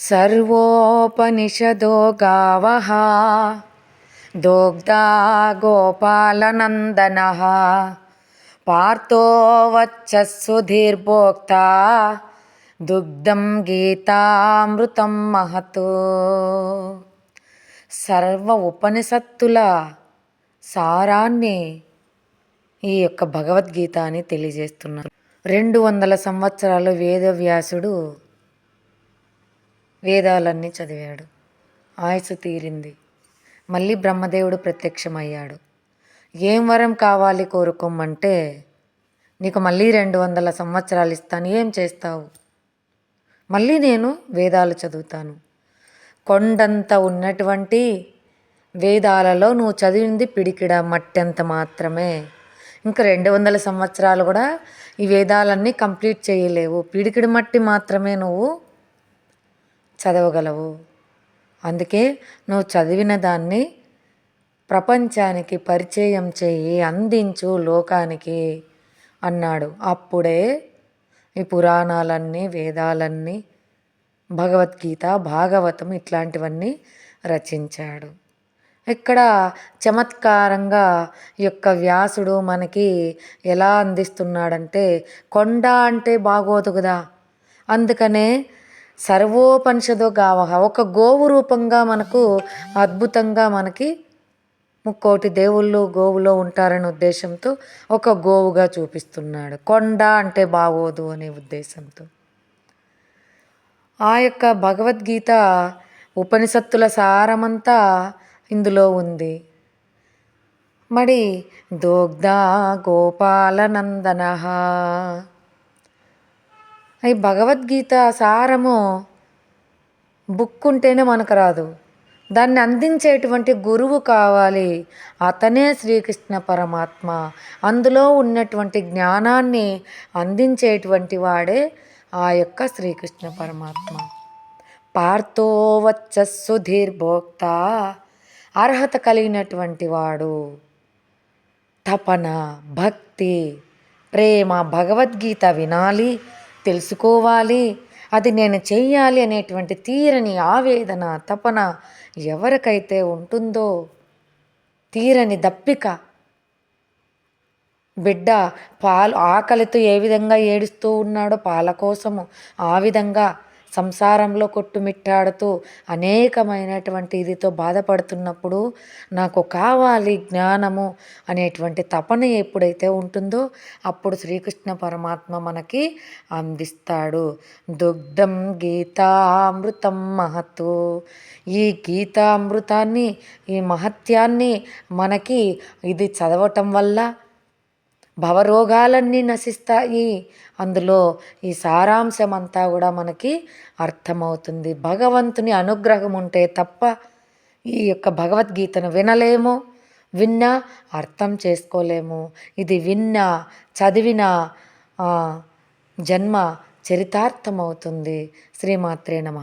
సర్వోపనిషదో గావః దోగ్ధా గోపాలనందన పార్థో వచ్చసుధీర్భోక్త దుగ్ధం గీతామృతం మహతో. సర్వ ఉపనిషత్తుల సారాన్ని ఈ యొక్క భగవద్గీత అని తెలియజేస్తున్నారు. రెండు వందల సంవత్సరాలు వేదవ్యాసుడు వేదాలన్నీ చదివాడు. ఆయుసు తీరింది. మళ్ళీ బ్రహ్మదేవుడు ప్రత్యక్షమయ్యాడు. ఏం వరం కావాలి కోరుకోమంటే నీకు మళ్ళీ రెండు వందల సంవత్సరాలు ఇస్తాను ఏం చేస్తావు? మళ్ళీ నేను వేదాలు చదువుతాను. కొండంత ఉన్నటువంటి వేదాలలో నువ్వు చదివింది పిడికిడ మట్టెంత మాత్రమే. ఇంకా రెండు వందల సంవత్సరాలు కూడా ఈ వేదాలన్నీ కంప్లీట్ చేయలేవు. పిడికిడి మట్టి మాత్రమే నువ్వు చదవగలవు. అందుకే నువ్వు చదివిన దాన్ని ప్రపంచానికి పరిచయం చేయి అందించు లోకానికి అన్నాడు. అప్పుడే ఈ పురాణాలన్నీ వేదాలన్నీ భగవద్గీత భాగవతం ఇట్లాంటివన్నీ రచించాడు. ఇక్కడ చమత్కారంగా యొక్క వ్యాసుడు మనకి ఎలా అందిస్తున్నాడంటే కొండ అంటే బాగోదు కదా. అందుకనే సర్వోపనిషదో గావహ ఒక గోవు రూపంగా మనకు అద్భుతంగా మనకి ముక్కోటి దేవుళ్ళు గోవులో ఉంటారనే ఉద్దేశంతో ఒక గోవుగా చూపిస్తున్నాడు. కొండ అంటే బాగోదు అనే ఉద్దేశంతో. ఆ యొక్క భగవద్గీత ఉపనిషత్తుల సారమంతా ఇందులో ఉంది. మరి దోగ్ధ గోపాలనందన ఈ భగవద్గీత సారము బుక్ ఉంటేనే మనకు రాదు. దాన్ని అందించేటువంటి గురువు కావాలి అతనే శ్రీకృష్ణ పరమాత్మ. అందులో ఉన్నటువంటి జ్ఞానాన్ని అందించేటువంటి వాడే ఆ యొక్క శ్రీకృష్ణ పరమాత్మ. పార్థో వచ్చ సుధీర్భోక్త అర్హత కలిగినటువంటి వాడు. తపన భక్తి ప్రేమ భగవద్గీత వినాలి తెలుసుకోవాలి. అది నేను చెయ్యాలి అనేటువంటి తీరని ఆవేదన తపన ఎవరికైతే ఉంటుందో తీరని దప్పిక. బిడ్డ పాలు ఆకలితో ఏ విధంగా ఏడుస్తూ ఉన్నాడో పాల కోసము ఆ విధంగా సంసారంలో కొట్టుమిట్టాడుతూ అనేకమైనటువంటి ఇదితో బాధపడుతున్నప్పుడు నాకు కావాలి జ్ఞానము అనేటువంటి తపన ఎప్పుడైతే ఉంటుందో అప్పుడు శ్రీకృష్ణ పరమాత్మ మనకి అందిస్తాడు. దుగ్ధం గీతామృతం మహత్తు ఈ గీతామృతాన్ని ఈ మహత్యాన్ని మనకి ఇది చదవటం వల్ల భవరోగాలన్నీ నశిస్తాయి. అందులో ఈ సారాంశం అంతా కూడా మనకి అర్థమవుతుంది. భగవంతుని అనుగ్రహం ఉంటే తప్ప ఈ యొక్క భగవద్గీతను వినలేము విన్నా అర్థం చేసుకోలేము. ఇది విన్నా చదివిన జన్మ చరితార్థమవుతుంది. శ్రీమాత్రే నమ.